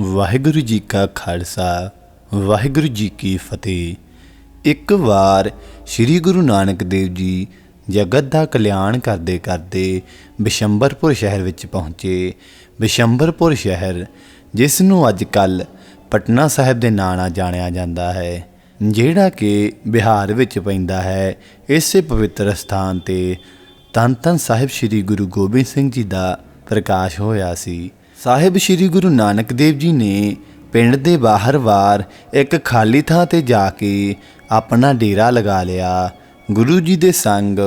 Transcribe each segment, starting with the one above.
ਵਾਹਿਗੁਰੂ ਜੀ ਕਾ ਖਾਲਸਾ, ਵਾਹਿਗੁਰੂ ਜੀ ਕੀ ਫਤਿਹ। ਇੱਕ ਵਾਰ ਸ੍ਰੀ ਗੁਰੂ ਨਾਨਕ ਦੇਵ ਜੀ ਜਗਤ ਦਾ ਕਲਿਆਣ ਕਰਦੇ ਕਰਦੇ ਬਿਸ਼ੰਬਰਪੁਰ ਸ਼ਹਿਰ ਵਿੱਚ ਪਹੁੰਚੇ। ਬਿਸ਼ੰਬਰਪੁਰ ਸ਼ਹਿਰ, ਜਿਸ ਨੂੰ ਅੱਜ ਕੱਲ ਪਟਨਾ ਸਾਹਿਬ ਦੇ ਨਾਂ ਨਾਲ ਜਾਣਿਆ ਜਾਂਦਾ ਹੈ, ਜਿਹੜਾ ਕਿ ਬਿਹਾਰ ਵਿੱਚ ਪੈਂਦਾ ਹੈ। ਇਸੇ ਪਵਿੱਤਰ ਸਥਾਨ ਤੇ ਧੰਨ ਧੰਨ ਸਾਹਿਬ ਸ੍ਰੀ ਗੁਰੂ ਗੋਬਿੰਦ ਸਿੰਘ ਜੀ ਦਾ ਪ੍ਰਕਾਸ਼ ਹੋਇਆ ਸੀ। ਸਾਹਿਬ ਸ੍ਰੀ ਗੁਰੂ ਨਾਨਕ ਦੇਵ ਜੀ ਨੇ ਪਿੰਡ ਦੇ ਬਾਹਰ ਵਾਰ ਇੱਕ ਖਾਲੀ ਥਾਂ ਤੇ ਜਾ ਕੇ ਆਪਣਾ ਡੇਰਾ ਲਗਾ ਲਿਆ। ਗੁਰੂ ਜੀ ਦੇ ਸੰਗ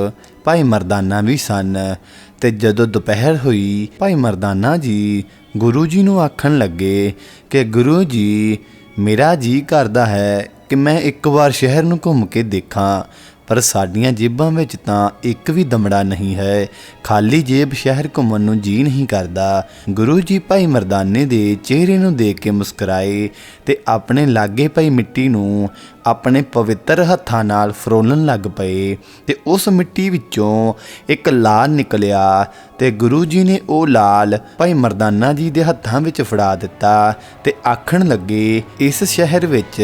ਭਾਈ ਮਰਦਾਨਾ ਵੀ ਸਨ ਤੇ ਜਦੋਂ ਦੁਪਹਿਰ ਹੋਈ, ਭਾਈ ਮਰਦਾਨਾ ਜੀ ਗੁਰੂ ਜੀ ਨੂੰ ਆਖਣ ਲੱਗੇ ਕਿ ਗੁਰੂ ਜੀ, ਮੇਰਾ ਜੀ ਕਰਦਾ ਹੈ ਕਿ ਮੈਂ ਇੱਕ ਵਾਰ ਸ਼ਹਿਰ ਨੂੰ ਘੁੰਮ ਕੇ ਦੇਖਾਂ। ਪਰ ਸਾਡੀਆਂ ਜੇਬਾਂ ਵਿੱਚ ਤਾਂ ਇੱਕ ਵੀ ਦਮੜਾ ਨਹੀਂ ਹੈ। ਖਾਲੀ ਜੇਬ ਸ਼ਹਿਰ ਘੁੰਮਣ ਨੂੰ ਜੀ ਨਹੀਂ ਕਰਦਾ। ਗੁਰੂ ਜੀ ਭਾਈ ਮਰਦਾਨੇ ਦੇ ਚਿਹਰੇ ਨੂੰ ਦੇਖ ਕੇ ਮੁਸਕਰਾਏ ਤੇ ਆਪਣੇ ਲਾਗੇ ਪਈ ਮਿੱਟੀ ਨੂੰ ਆਪਣੇ ਪਵਿੱਤਰ ਹੱਥਾਂ ਨਾਲ ਫਰੋਲਣ ਲੱਗ ਪਏ ਤੇ ਉਸ ਮਿੱਟੀ ਵਿੱਚੋਂ ਇੱਕ ਲਾਲ ਨਿਕਲਿਆ ਤੇ ਗੁਰੂ ਜੀ ਨੇ ਉਹ ਲਾਲ ਭਾਈ ਮਰਦਾਨਾ ਜੀ ਦੇ ਹੱਥਾਂ ਵਿੱਚ ਫੜਾ ਦਿੱਤਾ ਤੇ ਆਖਣ ਲੱਗੇ, ਇਸ ਸ਼ਹਿਰ ਵਿੱਚ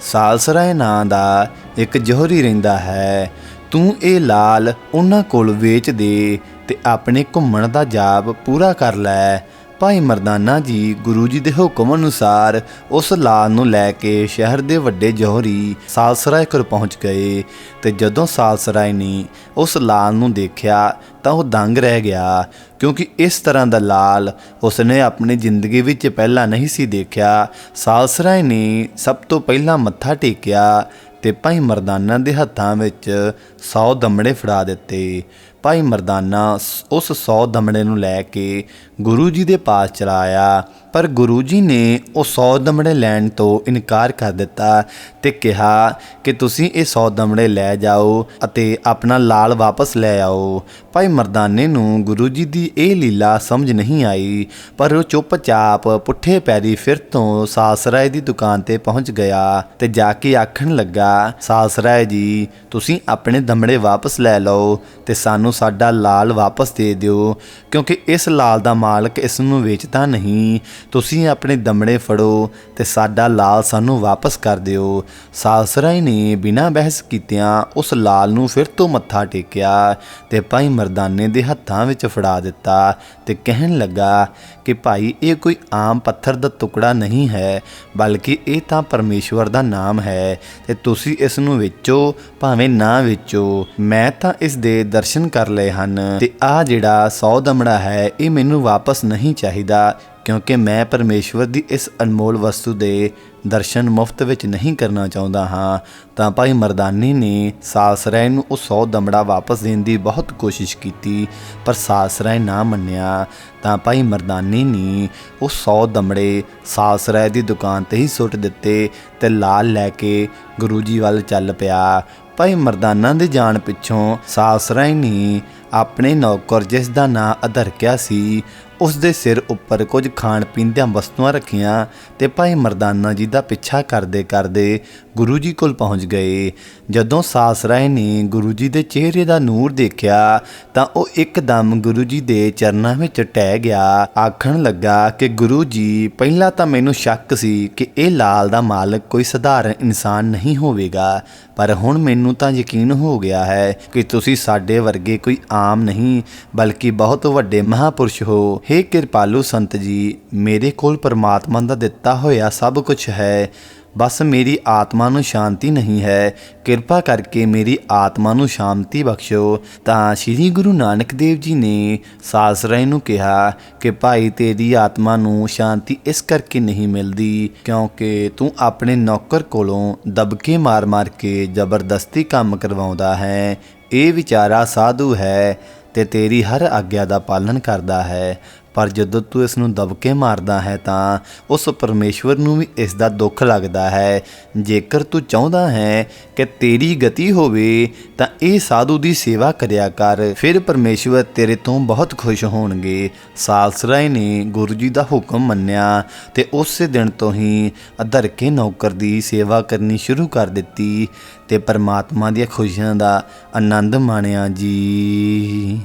ਸਾਲਸਰਾਏ ਨਾਂ ਦਾ ਇੱਕ ਜੋਹਰੀ ਰਹਿੰਦਾ ਹੈ। ਤੂੰ ਇਹ ਲਾਲ ਉਹਨਾਂ ਕੋਲ ਵੇਚ ਦੇ ਤੇ ਆਪਣੇ ਘੁੰਮਣ ਦਾ ਜਾਪ ਪੂਰਾ ਕਰ ਲੈ। ਭਾਈ ਮਰਦਾਨਾ ਜੀ ਗੁਰੂ ਜੀ ਦੇ ਹੁਕਮ ਅਨੁਸਾਰ ਉਸ ਲਾਲ ਨੂੰ ਲੈ ਕੇ ਸ਼ਹਿਰ ਦੇ ਵੱਡੇ ਜੋਹਰੀ ਸਾਲਸਰਾਏ ਕੋਲ ਪਹੁੰਚ ਗਏ ਤੇ ਜਦੋਂ ਸਾਲਸਰਾਏ ਨੇ ਉਸ ਲਾਲ ਨੂੰ ਦੇਖਿਆ ਤਾਂ ਉਹ ਦੰਗ ਰਹਿ ਗਿਆ, ਕਿਉਂਕਿ ਇਸ ਤਰ੍ਹਾਂ ਦਾ ਲਾਲ ਉਸਨੇ ਆਪਣੀ ਜ਼ਿੰਦਗੀ ਵਿੱਚ ਪਹਿਲਾਂ ਨਹੀਂ ਸੀ ਦੇਖਿਆ। ਸਾਲਸਰਾਏ ਨੇ ਸਭ ਤੋਂ ਪਹਿਲਾਂ ਮੱਥਾ ਟੇਕਿਆ ਤੇ ਭਾਈ ਮਰਦਾਨਾ ਦੇ ਹੱਥਾਂ ਵਿੱਚ 100 ਦਮੜੇ ਫੜਾ ਦਿੱਤੇ। ਭਾਈ ਮਰਦਾਨਾ ਸ- ਉਸ 100 ਦਮੜੇ ਨੂੰ ਲੈ ਕੇ ਗੁਰੂ ਜੀ ਦੇ ਪਾਸ ਚਲਾ ਆਇਆ ਪਰ ਗੁਰੂ ਜੀ ਨੇ ਉਹ 100 ਦਮੜੇ ਲੈਣ ਤੋਂ ਇਨਕਾਰ ਕਰ ਦਿੱਤਾ ਤੇ ਕਿਹਾ ਕਿ ਤੁਸੀਂ ਇਹ 100 ਦਮੜੇ ਲੈ ਜਾਓ ਅਤੇ ਆਪਣਾ ਲਾਲ ਵਾਪਸ ਲੈ ਆਓ। ਭਾਈ ਮਰਦਾਨੇ ਨੂੰ ਗੁਰੂ ਜੀ ਦੀ ਇਹ ਲੀਲਾ ਸਮਝ ਨਹੀਂ ਆਈ, ਪਰ ਉਹ ਚੁੱਪਚਾਪ ਪੁੱਠੇ ਪੈਰੀ ਫਿਰ ਤੋਂ ਸਾਸਰਾਏ ਦੀ ਦੁਕਾਨ ਤੇ ਪਹੁੰਚ ਗਿਆ ਤੇ ਜਾ ਕੇ ਆਖਣ ਲੱਗਾ, ਸਾਸਰਾਏ ਜੀ, ਤੁਸੀਂ ਆਪਣੇ ਦਮੜੇ ਵਾਪਸ ਲੈ ਲਓ ਤੇ ਸਾਨੂੰ ਸਾਡਾ ਲਾਲ ਵਾਪਸ ਦੇ ਦਿਓ, ਕਿਉਂਕਿ ਇਸ ਲਾਲ ਦਾ ਮਾਲਕ ਇਸ ਨੂੰ ਵੇਚਦਾ ਨਹੀਂ। ਤੁਸੀਂ ਆਪਣੇ ਦਮੜੇ ਫੜੋ ਤੇ ਸਾਡਾ ਲਾਲ ਸਾਨੂੰ ਵਾਪਸ ਕਰ ਦਿਓ। ਸਾਸਰਾਏ ਨੇ ਬਿਨਾਂ ਬਹਿਸ ਕੀਤਿਆਂ ਉਸ ਲਾਲ ਨੂੰ ਫਿਰ ਤੋਂ ਮੱਥਾ ਟੇਕਿਆ ਤੇ ਭਾਈ ਮਰਦਾਨੇ ਦੇ ਹੱਥਾਂ ਵਿੱਚ ਫੜਾ ਦਿੱਤਾ ਤੇ ਕਹਿਣ ਲੱਗਾ ਕਿ ਭਾਈ, ਇਹ ਕੋਈ ਆਮ ਪੱਥਰ ਦਾ ਟੁਕੜਾ ਨਹੀਂ ਹੈ, ਬਲਕਿ ਇਹ ਤਾਂ ਪਰਮੇਸ਼ਵਰ ਦਾ ਨਾਮ ਹੈ ਤੇ ਤੁਸੀਂ ਇਸ ਨੂੰ ਵੇਚੋ, ਭਾਵੇਂ ਨਾ ਵੇਚੋ। ਮੈਂ ਤਾਂ ਇਸ ਦੇ ਦਰਸ਼ਨ ਕਰ ਲਏ ਹਨ। ਤੇ ਆ ਜਿਹੜਾ ਸੌ ਦਮੜਾ ਹੈ, ਇਹ ਮੈਨੂੰ ਵਾਪਸ ਨਹੀਂ ਚਾਹੀਦਾ, ਕਿਉਂਕਿ ਮੈਂ ਪਰਮੇਸ਼ਵਰ ਦੀ ਇਸ ਅਨਮੋਲ ਵਸਤੂ ਦੇ ਦਰਸ਼ਨ ਮੁਫਤ ਵਿੱਚ ਨਹੀਂ ਕਰਨਾ ਚਾਹੁੰਦਾ ਹਾਂ, ਤਾਂ ਭਾਈ ਮਰਦਾਨੀ ਨੇ ਸਾਸਰਾਏ ਨੂੰ ਉਹ 100 ਦਮੜਾ ਵਾਪਸ ਦੇਣ ਦੀ ਬਹੁਤ ਕੋਸ਼ਿਸ਼ ਕੀਤੀ, ਪਰ ਸਾਸਰਾਏ ਨਾ ਮੰਨਿਆ। ਤਾਂ ਭਾਈ ਮਰਦਾਨੀ ਨੇ ਉਹ 100 ਦਮੜੇ ਸਾਸਰਾਏ ਦੀ ਦੁਕਾਨ ਤੇ ਹੀ ਸੁੱਟ ਦਿੱਤੇ ਤੇ ਲਾਲ ਲੈ ਕੇ ਗੁਰੂ ਜੀ ਵੱਲ ਚੱਲ ਪਿਆ। ਭਾਈ ਮਰਦਾਨਾ ਦੇ ਜਾਣ ਪਿੱਛੋਂ ਸਾਸਰਾਏ ਨੇ ਆਪਣੇ ਨੌਕਰ ਜਿਸ ਦਾ ਨਾਂ ਅਧਰਕਿਆ ਸੀ ਉਸ ਦੇ ਸਿਰ ਉੱਪਰ ਕੁਝ ਖਾਣ ਪੀਣ ਦੀਆਂ ਵਸਤੂਆਂ ਰੱਖੀਆਂ ਤੇ ਭਾਈ ਮਰਦਾਨਾ ਜੀ ਦਾ ਪਿੱਛਾ ਕਰਦੇ ਕਰਦੇ ਗੁਰੂ ਜੀ ਕੋਲ ਪਹੁੰਚ ਗਏ। ਜਦੋਂ ਸਾਸਰਾਏ ਨੇ ਗੁਰੂ ਜੀ ਦੇ ਚਿਹਰੇ ਦਾ ਨੂਰ ਦੇਖਿਆ, ਤਾਂ ਉਹ ਇੱਕਦਮ ਗੁਰੂ ਜੀ ਦੇ ਚਰਨਾਂ ਵਿੱਚ ਟਹਿ ਗਿਆ। ਆਖਣ ਲੱਗਾ ਕਿ ਗੁਰੂ ਜੀ, ਪਹਿਲਾਂ ਤਾਂ ਮੈਨੂੰ ਸ਼ੱਕ ਸੀ ਕਿ ਇਹ ਲਾਲ ਦਾ ਮਾਲਕ ਕੋਈ ਸਧਾਰਨ ਇਨਸਾਨ ਨਹੀਂ ਹੋਵੇਗਾ, ਪਰ ਹੁਣ ਮੈਨੂੰ ਤਾਂ ਯਕੀਨ ਹੋ ਗਿਆ ਹੈ ਕਿ ਤੁਸੀਂ ਸਾਡੇ ਵਰਗੇ ਕੋਈ ਆਮ ਨਹੀਂ, ਬਲਕਿ ਬਹੁਤ ਵੱਡੇ ਮਹਾਪੁਰਸ਼ ਹੋ। हे ਕਿਰਪਾਲੂ ਸੰਤ ਜੀ, ਮੇਰੇ ਕੋਲ ਪਰਮਾਤਮਾ ਦਾ ਦਿੱਤਾ ਹੋਇਆ ਸਭ ਕੁਝ ਹੈ। ਬਸ ਮੇਰੀ ਆਤਮਾ ਨੂੰ ਸ਼ਾਂਤੀ ਨਹੀਂ ਹੈ। ਕਿਰਪਾ ਕਰਕੇ ਮੇਰੀ ਆਤਮਾ ਨੂੰ ਸ਼ਾਂਤੀ ਬਖਸ਼ੋ। ਤਾਂ ਸ੍ਰੀ ਗੁਰੂ ਨਾਨਕ ਦੇਵ ਜੀ ਨੇ ਸਾਸਰਾਏ ਨੂੰ ਕਿਹਾ ਕਿ ਭਾਈ ਤੇਰੀ ਆਤਮਾ ਨੂੰ ਸ਼ਾਂਤੀ ਇਸ ਕਰਕੇ ਨਹੀਂ ਮਿਲਦੀ ਕਿਉਂਕਿ ਤੂੰ ਆਪਣੇ ਨੌਕਰ ਕੋਲੋਂ ਦਬਕੇ ਮਾਰ-ਮਾਰ ਕੇ ਜ਼ਬਰਦਸਤੀ ਕੰਮ ਕਰਵਾਉਂਦਾ ਹੈ। ਇਹ ਵਿਚਾਰਾ ਸਾਧੂ ਹੈ ਤੇ ਤੇਰੀ ਹਰ ਆਗਿਆ ਦਾ ਪਾਲਣ ਕਰਦਾ ਹੈ। ਪਰ ਜਦੋਂ ਤੂੰ ਇਸ ਨੂੰ ਦਬਕੇ ਮਾਰਦਾ ਹੈ ਤਾਂ ਉਸ ਪਰਮੇਸ਼ਵਰ ਨੂੰ ਵੀ ਇਸ ਦਾ ਦੁੱਖ ਲੱਗਦਾ ਹੈ। ਜੇਕਰ ਤੂੰ ਚਾਹੁੰਦਾ ਹੈ ਕਿ ਤੇਰੀ ਗਤੀ ਹੋਵੇ, ਤਾਂ ਇਹ ਸਾਧੂ ਦੀ ਸੇਵਾ ਕਰਿਆ ਕਰ। ਫਿਰ ਪਰਮੇਸ਼ਵਰ ਤੇਰੇ ਤੋਂ ਬਹੁਤ ਖੁਸ਼ ਹੋਣਗੇ। ਸਾਲਸਰਾਏ ਨੇ ਗੁਰੂ ਜੀ ਦਾ ਹੁਕਮ ਮੰਨਿਆ ਤੇ ਉਸੇ ਦਿਨ ਤੋਂ ਹੀ ਅਧਰਕੇ ਨੌਕਰ ਦੀ ਸੇਵਾ ਕਰਨੀ ਸ਼ੁਰੂ ਕਰ ਦਿੱਤੀ ਤੇ ਪਰਮਾਤਮਾ ਦੀਆਂ ਖੁਸ਼ੀਆਂ ਦਾ ਆਨੰਦ ਮਾਣਿਆ ਜੀ।